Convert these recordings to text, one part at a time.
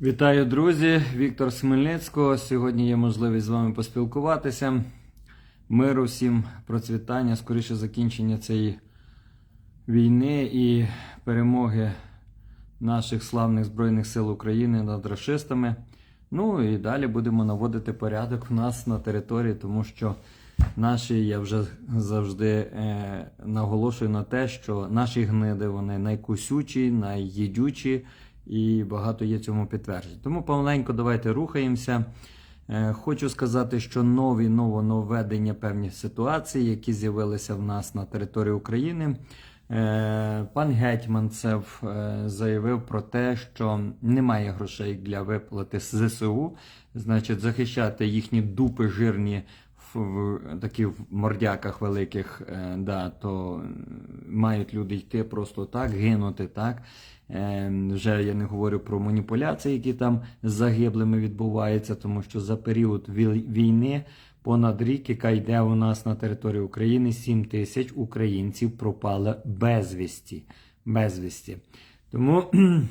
Вітаю, друзі! Віктор Смельницького. Сьогодні є можливість з вами поспілкуватися. Миру всім процвітання, скоріше закінчення цієї війни і перемоги наших славних Збройних сил України над расистами. Ну і далі будемо наводити порядок в нас на території, тому що наші, я вже завжди е, наголошую на те, що наші гниди вони найкусючі, найїдючі, і багато є цьому підтверджень. Тому помаленьку давайте рухаємося. Е, Хочу сказати, що нові нововведення певні ситуації, які з'явилися в нас на території України. Е, Пан Гетьманцев е, заявив про те, що немає грошей для виплати з ЗСУ, значить, захищати їхні дупи жирні в, такі в мордяках великих, да, то мають люди йти просто так, гинути так. Е, Вже я не говорю про маніпуляції, які там з загиблими відбуваються, тому що за період війни понад рік, яка йде у нас на території України, 7 тисяч українців пропали безвісті. безвісті. Тому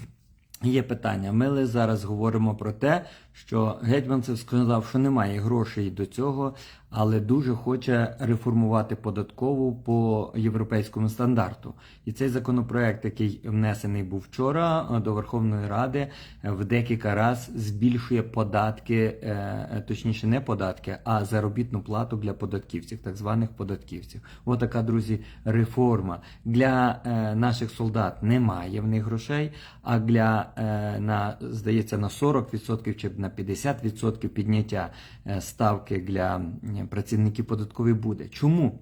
Є питання. Ми зараз говоримо про те, що Гетьманцев сказав, що немає грошей до цього, але дуже хоче реформувати податкову по європейському стандарту. І цей законопроект, який внесений був вчора е, до Верховної Ради, е, в декілька раз збільшує податки, е, точніше, не податки, а заробітну плату для податківців, так званих податківців. Ось така, друзі, реформа для наших солдат немає в них грошей, а для на здається на 40% чи на 50% підняття ставки для працівників податкової буде. Чому?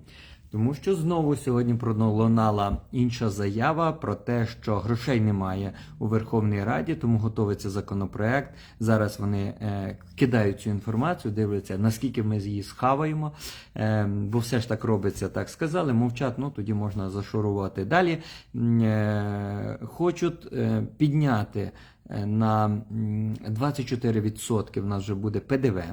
Тому що знову сьогодні пролунала інша заява про те, що грошей немає у Верховній Раді, тому готується законопроект. Зараз вони е, кидають цю інформацію, дивляться, наскільки ми її схаваємо. Е, бо все ж так робиться, так сказали. Мовчать, ну тоді можна зашурувати далі. Е, хочуть е, підняти е, на 24% в нас вже буде ПДВ.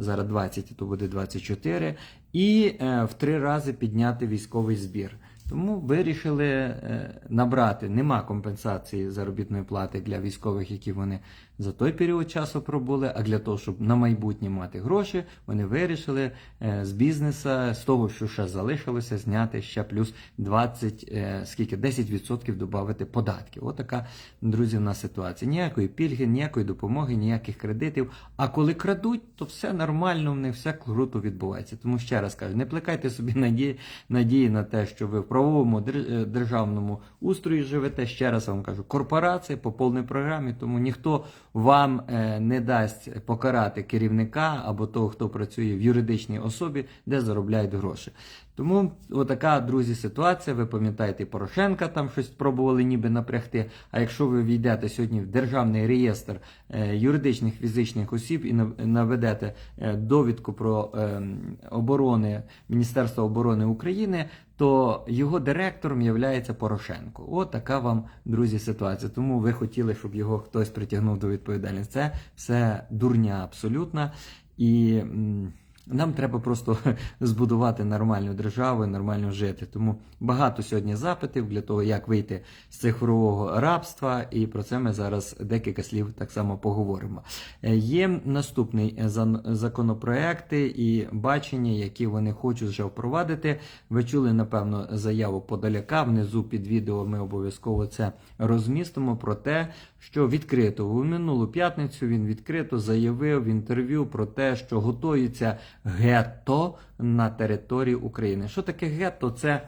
Зараз 20, то буде 24. І е, в три рази підняти військовий збір. Тому вирішили е, набрати. Нема компенсації заробітної плати для військових, які вони за той період часу пробули. А для того, щоб на майбутнє мати гроші, вони вирішили е, з бізнеса, з того, що ще залишилося, зняти ще плюс 20, е, скільки 10% додати податків. Отака, друзі, в нас ситуація. Ніякої пільги, ніякої допомоги, ніяких кредитів. А коли крадуть, то все нормально, в них все круто відбувається. Тому ще раз кажу, не плекайте собі надії, надії на те, що ви в правовому е, державному устрої живете. Ще раз вам кажу, корпорація по повній програмі, тому ніхто вам е, не дасть покарати керівника або того, хто працює в юридичній особі, де заробляють гроші. Тому отака, друзі, ситуація. Ви пам'ятаєте, Порошенка там щось пробували ніби напрягти. А якщо ви війдете сьогодні в державний реєстр е, юридичних фізичних осіб і наведете е, довідку про е, оборони Міністерства оборони України, то його директором є Порошенко. От вам, друзі, ситуація. Тому ви хотіли, щоб його хтось притягнув до відповідальності. Це все дурня абсолютна. І нам треба просто збудувати нормальну державу, нормально жити. Тому багато сьогодні запитів для того, як вийти з цифрового рабства, і про це ми зараз декілька слів так само поговоримо. Е, Є наступний законопроекти і бачення, які вони хочуть вже впровадити. Ви чули, напевно, заяву Подоляка. Внизу під відео ми обов'язково це розмістимо про те, що відкрито у минулу п'ятницю він відкрито заявив в інтерв'ю про те, що готується гетто на території України. Що таке гетто? Це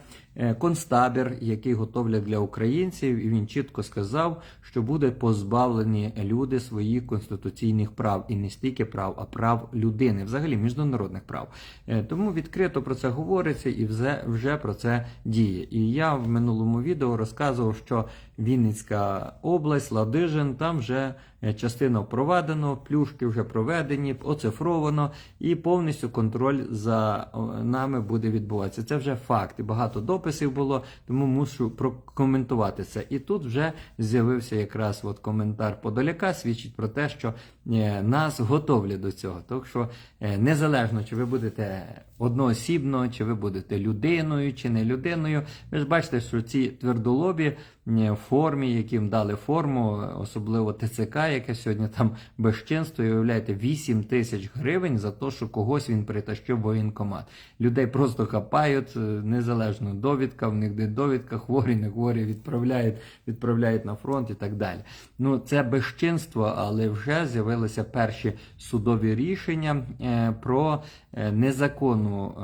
концтабір, який готовлять для українців, і він чітко сказав, що буде позбавлені люди своїх конституційних прав і не стільки прав, а прав людини, взагалі міжнародних прав. Е, Тому відкрито про це говориться і вже, вже про це діє. І я в минулому відео розказував, що Вінницька область, Ладижин, там вже е, частина впровадено, плюшки вже проведені, оцифровано, і повністю контроль за нами буде відбуватися. Це вже факт. І багато дописів було, тому мушу прокоментувати це. І тут вже з'явився якраз от коментар Подоляка, свідчить про те, що е, нас готовлять до цього. Так що е, незалежно, чи ви будете одноосібно, чи ви будете людиною, чи не людиною, ви ж бачите, що ці твердолобі е, формі, яким дали форму, особливо ТЦК, яке сьогодні там безчинство, і уявляєте, 8 тисяч гривень за те, що когось він притащив воєнкомат. Людей просто хапають, е, незалежно довідка, в них де довідка, хворі, не хворі, відправляють, відправляють на фронт і так далі. Ну, це безчинство, але вже з'явилися перші судові рішення е, про е, незаконну,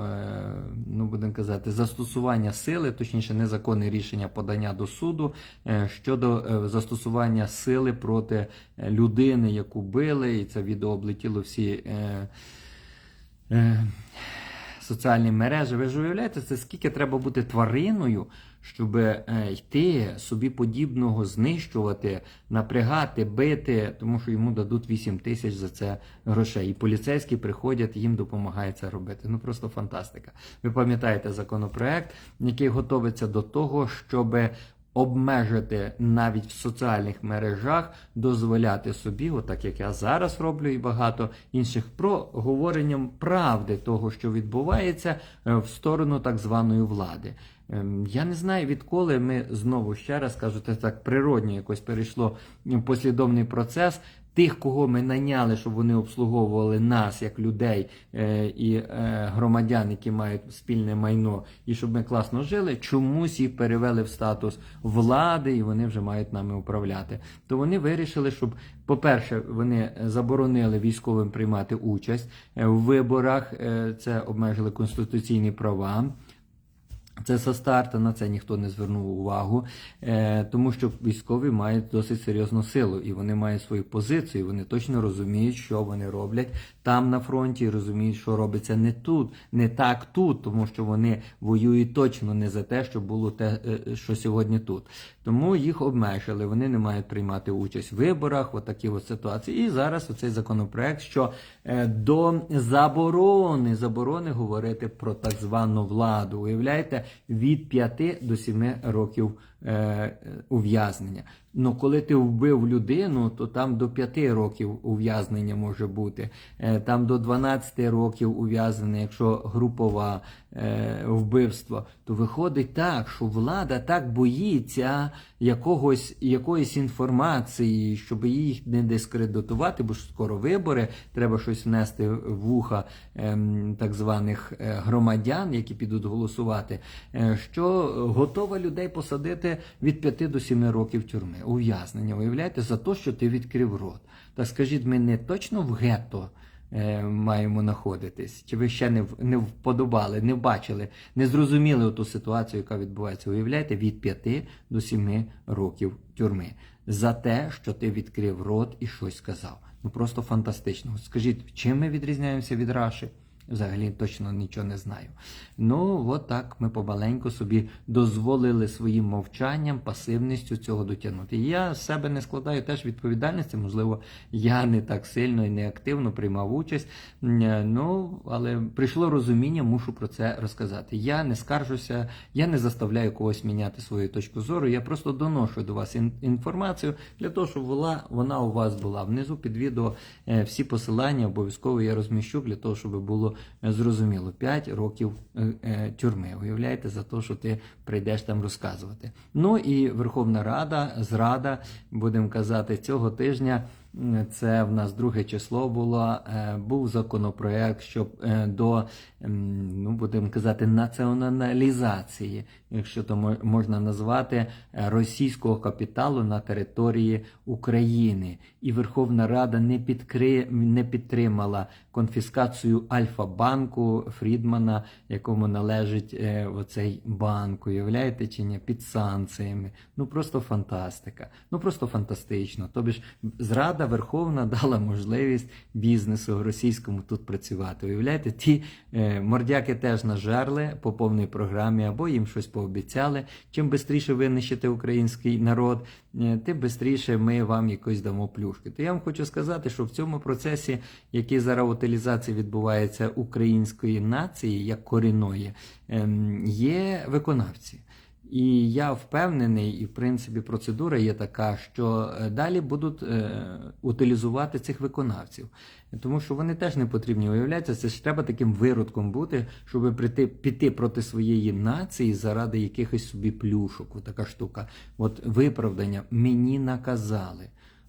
ну будемо казати, застосування сили, точніше, незаконне рішення подання до суду щодо застосування сили проти людини, яку били, і це відео облетіло всі. Е, е, соціальні мережі. Ви ж уявляєте, це скільки треба бути твариною, щоб е, йти собі подібного знищувати, напрягати, бити, тому що йому дадуть 8 тисяч за це грошей. І поліцейські приходять, їм допомагають це робити. Ну просто фантастика. Ви пам'ятаєте законопроект, який готовиться до того, щоб обмежити навіть в соціальних мережах, дозволяти собі, отак як я зараз роблю, і багато інших, про говоренням правди того, що відбувається е, в сторону так званої влади. Ем, Я не знаю, відколи ми знову ще раз кажу, це так природньо якось перейшло послідовний процес. Тих, кого ми наняли, щоб вони обслуговували нас як людей е, і е, громадян, які мають спільне майно, і щоб ми класно жили, чомусь їх перевели в статус влади, і вони вже мають нами управляти. То вони вирішили, щоб, по-перше, вони заборонили військовим приймати участь е, в виборах, це обмежили конституційні права. Це со старту на це ніхто не звернув увагу, е, тому що військові мають досить серйозну силу, і вони мають свою позицію. Вони точно розуміють, що вони роблять там на фронті, і розуміють, що робиться не тут, не так тут, тому що вони воюють точно не за те, що було те, е, що сьогодні тут. Тому їх обмежили. Вони не мають приймати участь в виборах, отакі от ситуації. І зараз оцей законопроект, що е, до заборони заборони говорити про так звану владу. Уявляєте, від 5 до 7 років ув'язнення. Ну, коли ти вбив людину, то там до 5 років ув'язнення може бути, е, там до 12 років ув'язнення, якщо групове е, вбивство, то виходить так, що влада так боїться якогось, якоїсь інформації, щоб їх не дискредитувати, бо скоро вибори, треба щось внести в вуха ем, так званих е, громадян, які підуть голосувати, е, що готова людей посадити від 5 до 7 років тюрми, ув'язнення, уявляєте, за те, що ти відкрив рот. Так скажіть, ми не точно в гетто е, маємо знаходитись? Чи ви ще не, не вподобали, не бачили, не зрозуміли ту ситуацію, яка відбувається? Уявляєте, від 5 до 7 років тюрми за те, що ти відкрив рот і щось сказав. Ну просто фантастично. Скажіть, чим ми відрізняємося від Раші? Взагалі точно нічого не знаю. Ну, от так ми помаленьку собі дозволили своїм мовчанням, пасивністю цього дотягнути. Я з себе не складаю теж відповідальності. Можливо, я не так сильно і не активно приймав участь. Ну, але прийшло розуміння, мушу про це розказати. Я не скаржуся, я не заставляю когось міняти свою точку зору. Я просто доношу до вас інформацію для того, щоб вона, вона у вас була. Внизу під відео е, всі посилання обов'язково я розміщу для того, щоб було е, зрозуміло. 5 років е, е, тюрми. Уявляєте, за те, що ти прийдеш там розказувати. Ну і Верховна Рада, зрада, будемо казати, цього тижня. Це в нас друге число було. е, Був законопроект, щоб е, до ну будемо казати націоналізації, якщо то можна назвати російського капіталу на території України. І Верховна Рада не підкри... не підтримала конфіскацію Альфа-банку Фрідмана, якому належить е, оцей банк. Уявляєте чи ні? Під санкціями. Ну просто фантастика. Ну просто фантастично. Тобі ж зрада Верховна дала можливість бізнесу російському тут працювати. Уявляєте, ті е, мордяки теж нажерли по повній програмі, або їм щось пообіцяли. Чим швидше винищити український народ, е, тим швидше ми вам якось дамо плюшки. То я вам хочу сказати, що в цьому процесі, який зараз утилізації відбувається української нації як корінної, ем, є виконавці. І я впевнений, і в принципі процедура є така, що е, далі будуть е, утилізувати цих виконавців, тому що вони теж не потрібні. Уявляється, це ж треба таким виродком бути, щоб прийти піти проти своєї нації заради якихось собі плюшок. Така штука. От виправдання мені наказали.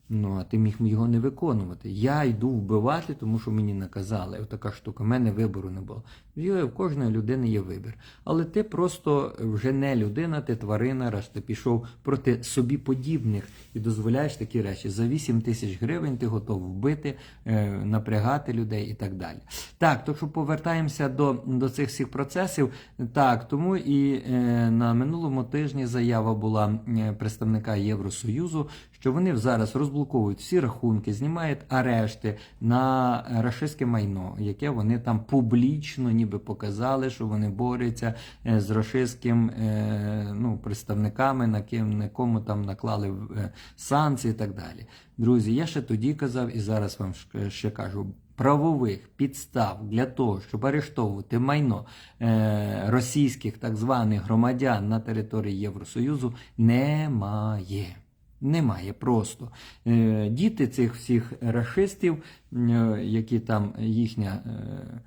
Ну, а ти міг його не виконувати. Я йду вбивати, тому що мені наказали. Отака штука. У мене вибору не було. В кожної людини є вибір. Але ти просто вже не людина, ти тварина, раз ти пішов проти собі подібних і дозволяєш такі речі. За 8 тисяч гривень ти готов вбити, е, напрягати людей і так далі. Так, то що повертаємося до, до цих всіх процесів. Так, тому і е, на минулому тижні заява була е, представника Євросоюзу, що вони зараз розблоковують всі рахунки, знімають арешти на рашистське майно, яке вони там публічно ніби показали, що вони борються е, з рашистським е, ну, представниками, на ким на кому там наклали е, санкції і так далі. Друзі, я ще тоді казав і зараз вам ще кажу. Правових підстав для того, щоб арештовувати майно е, російських так званих громадян на території Євросоюзу, немає. Немає просто. Е, Діти цих всіх рашистів, е, які там їхня е,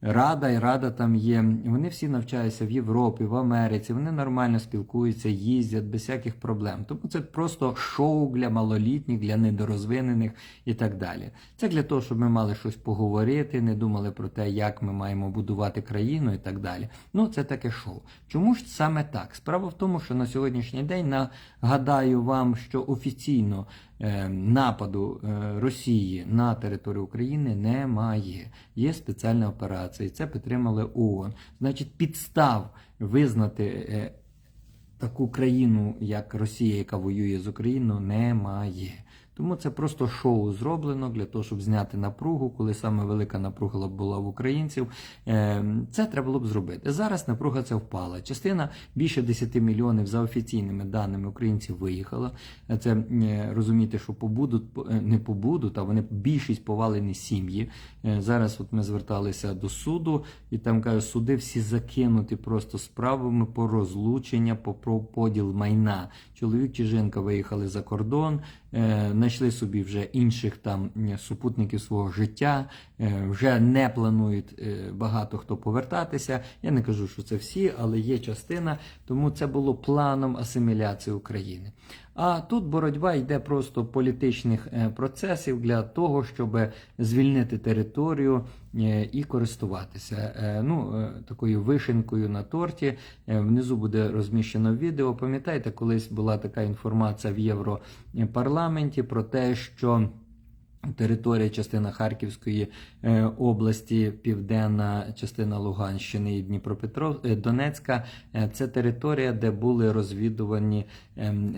рада і рада там є, вони всі навчаються в Європі, в Америці, вони нормально спілкуються, їздять без всяких проблем. Тому це просто шоу для малолітніх, для недорозвинених і так далі. Це для того, щоб ми мали щось поговорити, не думали про те, як ми маємо будувати країну і так далі. Ну, це таке шоу. Чому ж саме так? Справа в тому, що на сьогоднішній день нагадаю вам, що офіційно нападу е, Росії на територію України немає. Є спеціальна операція, і це підтримали ООН. Значить, підстав визнати. е, Таку країну, як Росія, яка воює з Україною, немає. Тому це просто шоу зроблено для того, щоб зняти напругу, коли саме велика напруга була в українців. Е, Це треба було б зробити. Зараз напруга ця впала. Частина більше 10 мільйонів за офіційними даними українців виїхала. Це е, розумієте, що побудуть е, не побудуть, а вони більшість повалені сім'ї. Е, Зараз от ми зверталися до суду, і там кажуть, суди всі закинуті просто справами по розлучення, по поділ майна. Чоловік чи жінка виїхали за кордон, знайшли собі вже інших там е, супутників свого життя, е, вже не планують е, багато хто повертатися. Я не кажу, що це всі, але є частина, тому це було планом асиміляції України. А тут боротьба йде просто політичних е, процесів для того, щоб звільнити територію е, і користуватися. Е, Ну, такою вишенкою на торті. Внизу буде розміщено відео. Пам'ятаєте, колись була така інформація в Європарламенті про те, що. Територія частина Харківської е, області, південна частина Луганщини і Дніпропетров, е, Донецька е, це територія, де були розвідувані ем,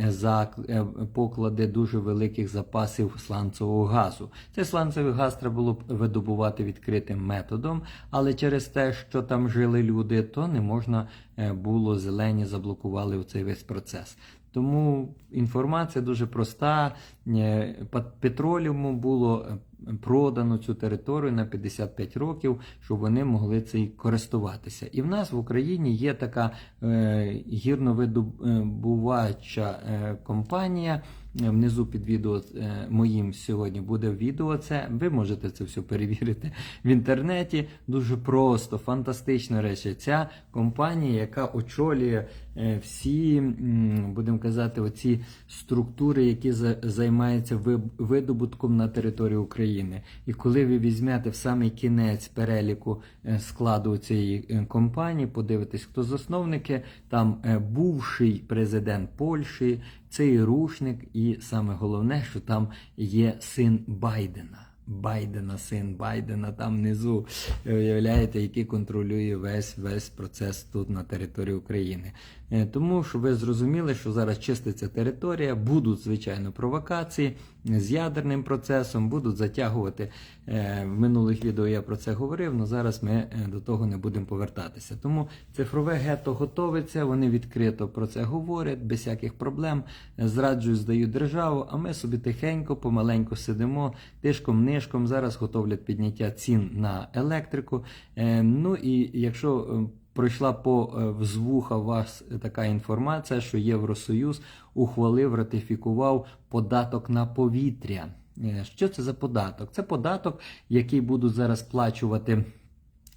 поклади дуже великих запасів сланцевого газу. Цей сланцевий газ треба було видобувати відкритим методом, але через те, що там жили люди, то не можна було зелені заблокували цей весь процес. Тому інформація дуже проста. Е, Петроліуму було е, продано цю територію на 55 років, щоб вони могли цим користуватися. І в нас в Україні є така е, гірновидобувача компанія. Внизу під відео моїм сьогодні буде відео. Це ви можете це все перевірити в інтернеті. Дуже просто, фантастична речі. Ця компанія, яка очолює всі, будемо казати, оці структури, які займаються видобутком на території України. І коли ви візьмете в самий кінець переліку е, складу цієї е, компанії, подивитесь, хто засновники, там е, бувший президент Польщі, цей рушник, і саме головне, що там є син Байдена. Байдена, син Байдена там внизу, уявляєте, який контролює весь весь процес тут на території України. Е, Тому щоб ви зрозуміли, що зараз чиститься територія, будуть звичайно провокації з ядерним процесом, будуть затягувати. Е, В минулих відео я про це говорив, але зараз ми е, до того не будемо повертатися. Тому цифрове гетто готовиться, вони відкрито про це говорять, без всяких проблем, зраджують, здають державу, а ми собі тихенько, помаленьку сидимо, тишком нишком. Зараз готовлять підняття цін на електрику. Ну і якщо пройшла по е, взвуха вас така інформація, що Євросоюз ухвалив, ратифікував податок на повітря. Е, Що це за податок? Це податок, який будуть зараз сплачувати.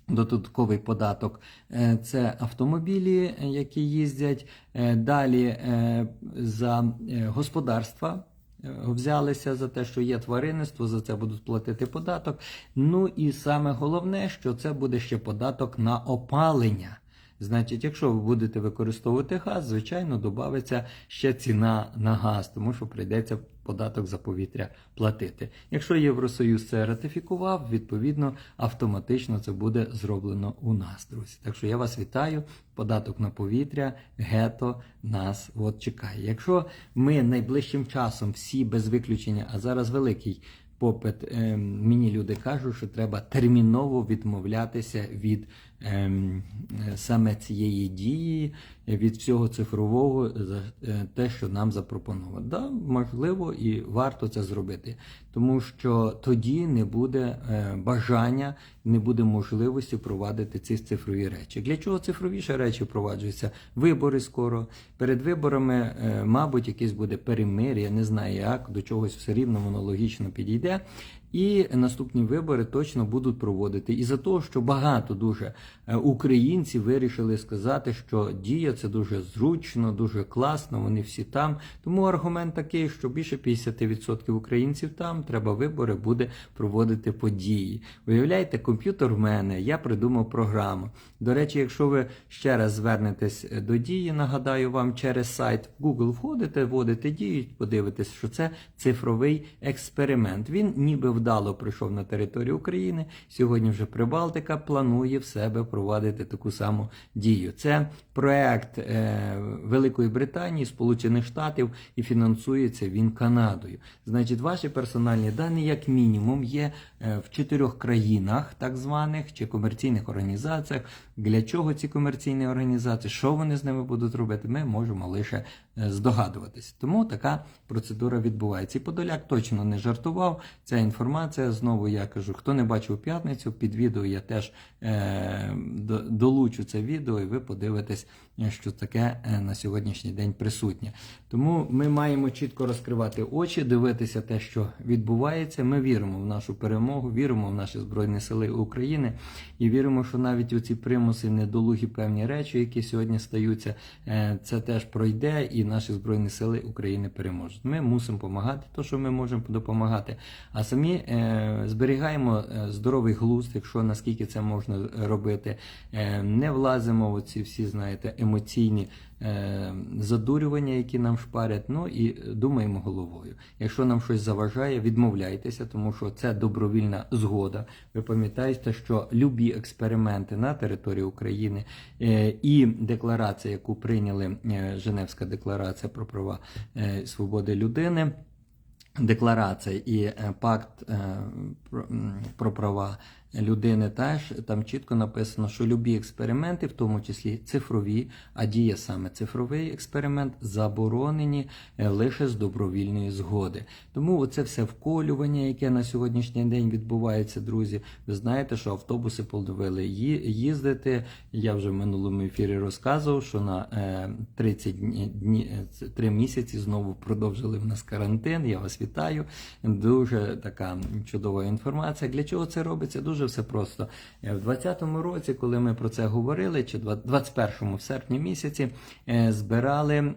Додатковий податок Е, це автомобілі, е, які їздять. Е, Далі е, за е, господарства е, взялися за те, що є тваринництво, за це будуть платити податок. Ну і саме головне, що це буде ще податок на опалення. Значить, якщо ви будете використовувати газ, звичайно, додається ще ціна на газ, тому що прийдеться податок за повітря платити. Якщо Євросоюз це ратифікував, відповідно автоматично це буде зроблено у нас, друзі. Так що я вас вітаю. Податок на повітря, гето нас от чекає. Якщо ми найближчим часом всі без виключення, а зараз великий попит. Ем, мені люди кажуть, що треба терміново відмовлятися від саме цієї дії, від всього цифрового за е, те, що нам запропоновано. Да, можливо, і варто це зробити, тому що тоді не буде е, бажання, не буде можливості провадити ці цифрові речі. Для чого цифровіші речі впроваджуються? Вибори скоро. Перед виборами, е, мабуть, якесь буде перемир'я, не знаю як, до чогось все рівно воно логічно підійде. І наступні вибори точно будуть проводити. І за того, що багато дуже е, українців вирішили сказати, що дія це дуже зручно, дуже класно, вони всі там. Тому аргумент такий, що більше 50% українців там треба вибори буде проводити події. Уявляєте, комп'ютер в мене, я придумав програму. До речі, якщо ви ще раз звернетесь до дії, нагадаю вам через сайт Google входите, вводите дію, подивитесь, що це цифровий експеримент. Він ніби вдало прийшов на територію України. Сьогодні вже Прибалтика планує в себе провадити таку саму дію. Це проект е, Великої Британії, Сполучених Штатів і фінансується він Канадою. Значить, ваші персональні дані, як мінімум, є е, в чотирьох країнах, так званих чи комерційних організаціях. Для чого ці комерційні організації, що вони з ними будуть робити, ми можемо лише здогадуватись. здогадуватися. Тому така процедура відбувається. І Подоляк точно не жартував. Ця інформація знову я кажу, хто не бачив п'ятницю, під відео я теж е, долучу це відео, і ви подивитесь, е, що таке е, на сьогоднішній день присутнє. Тому ми маємо чітко розкривати очі, дивитися те, що відбувається. Ми віримо в нашу перемогу, віримо в наші збройні сили України і віримо, що навіть оці примуси, недолугі певні речі, які сьогодні стаються, е, це теж пройде, і наші збройні сили України переможуть. Ми мусимо допомагати, то що ми можемо допомагати. А самі е, зберігаємо здоровий глузд, якщо наскільки це можна робити. Не влазимо в ці всі, знаєте, емоційні е, задурювання, які нам шпарять. Ну і думаємо головою. Якщо нам щось заважає, відмовляйтеся, тому що це добровільна згода. Ви пам'ятаєте, що любі експерименти на території України е, і декларація, яку прийняли е, Женевська декларація про права свободи людини. Декларація і пакт про права людини теж там чітко написано, що любі експерименти, в тому числі цифрові, а діє саме цифровий експеримент, заборонені е, лише з добровільної згоди. Тому оце все вколювання, яке на сьогоднішній день відбувається, друзі. Ви знаєте, що автобуси подовели їздити. Я вже в минулому ефірі розказував, що на е, 30 дні, дні е, це 3 місяці знову продовжили в нас карантин. Я вас вітаю. Дуже така чудова інформація. Для чого це робиться? Дуже все просто. В 20-му році, коли ми про це говорили, чи 21 в серпні місяці, е, збирали.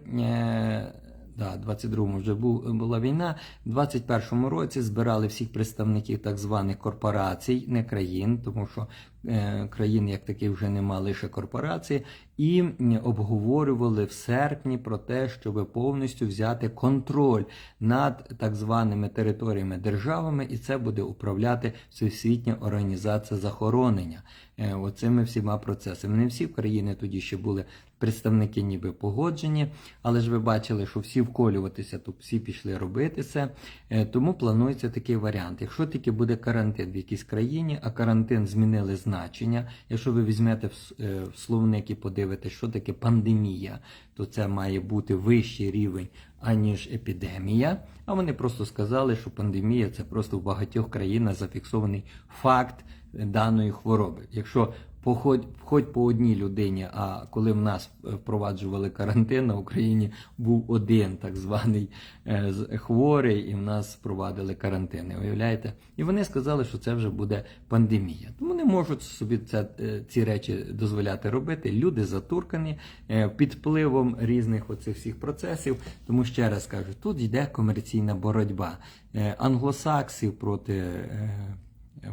Да, 22-му вже був, була війна. В 21-му році збирали всіх представників так званих корпорацій, не країн, тому що е, країн як таких вже нема, лише корпорації, і обговорювали в серпні про те, щоб повністю взяти контроль над так званими територіями державами, і це буде управляти Всесвітня організація захоронення е, оцими всіма процесами. Не всі країни тоді ще були представники ніби погоджені, але ж ви бачили, що всі вколюватися, то всі пішли робити це. Е, Тому планується такий варіант. Якщо тільки буде карантин в якійсь країні, а карантин змінили значення, якщо ви візьмете е, в словник і подивитесь, що таке пандемія, то це має бути вищий рівень аніж епідемія. А вони просто сказали, що пандемія це просто в багатьох країнах зафіксований факт даної хвороби. Якщо походь, хоч по одній людині, а коли в нас впроваджували карантин на Україні, був один так званий е, з- хворий, і в нас впровадили карантини. Уявляєте? І вони сказали, що це вже буде пандемія. Тому не можуть собі це, е, ці речі дозволяти робити. Люди затуркані е, під впливом різних оцих всіх процесів. Тому ще раз кажу, тут йде комерційна боротьба Е, англосаксів проти.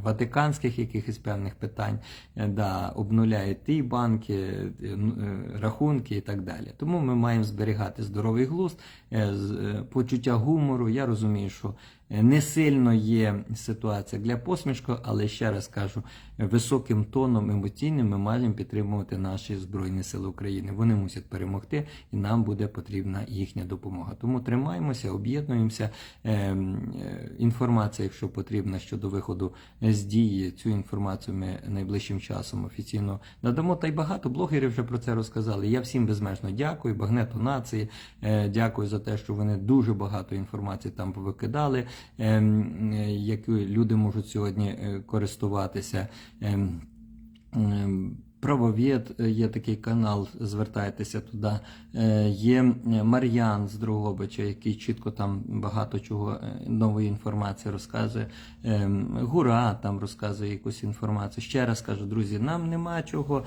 Ватиканських якихось певних питань, е, да, обнуляє ті банки, е, ну, е, рахунки і так далі. Тому ми маємо зберігати здоровий глузд, почуття гумору. Я розумію, що не сильно є ситуація для посмішку, але ще раз кажу, е, високим тоном емоційним ми маємо підтримувати наші Збройні Сили України. Вони мусять перемогти, і нам буде потрібна їхня допомога. Тому тримаємося, об'єднуємося. Е, м, е, Інформація, якщо потрібна щодо виходу з дії, цю інформацію ми найближчим часом офіційно надамо. Та й багато блогерів вже про це розказали. Я всім безмежно дякую. Багнету нації, е, дякую за те, що вони дуже багато інформації там повикидали, ем, е, якою люди можуть сьогодні е, користуватися. Ем, Ем, Правовід е, є такий канал, звертайтеся туди. Є Мар'ян з Другобича, який чітко там багато чого нової інформації розказує. Гура там розказує якусь інформацію. Ще раз кажу, друзі, нам нема чого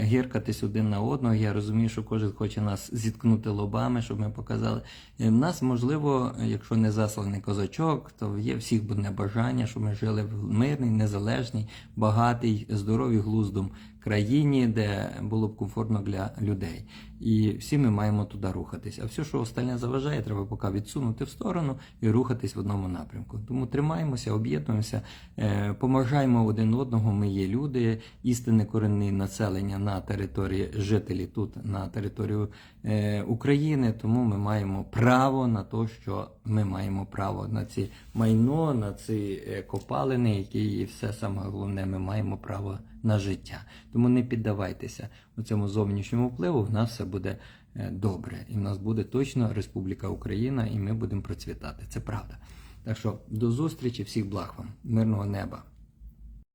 гіркатись один на одного. Я розумію, що кожен хоче нас зіткнути лобами, щоб ми показали. Е, В нас, можливо, якщо не засланий козачок, то є всіх буде бажання, щоб ми жили в мирній, незалежній, багатий, здоровий глуздом країні, де було б комфортно для людей. І всі ми маємо туди рухатись. А все, що остальне заважає, треба поки відсунути в сторону і рухатись в одному напрямку. Тому тримаємося, об'єднуємося, е, поможаємо один одного. Ми є люди, істинне корінне населення на території жителі тут на територію е, України. Тому ми маємо право на те, що ми маємо право на ці майно, на ці е, копалини, які і все саме головне, ми маємо право на життя. Тому не піддавайтеся цьому зовнішньому впливу. В нас все буде е, добре, і в нас буде точно Республіка Україна, і ми будемо процвітати. Це правда. Так що до зустрічі, всіх благ вам, мирного неба.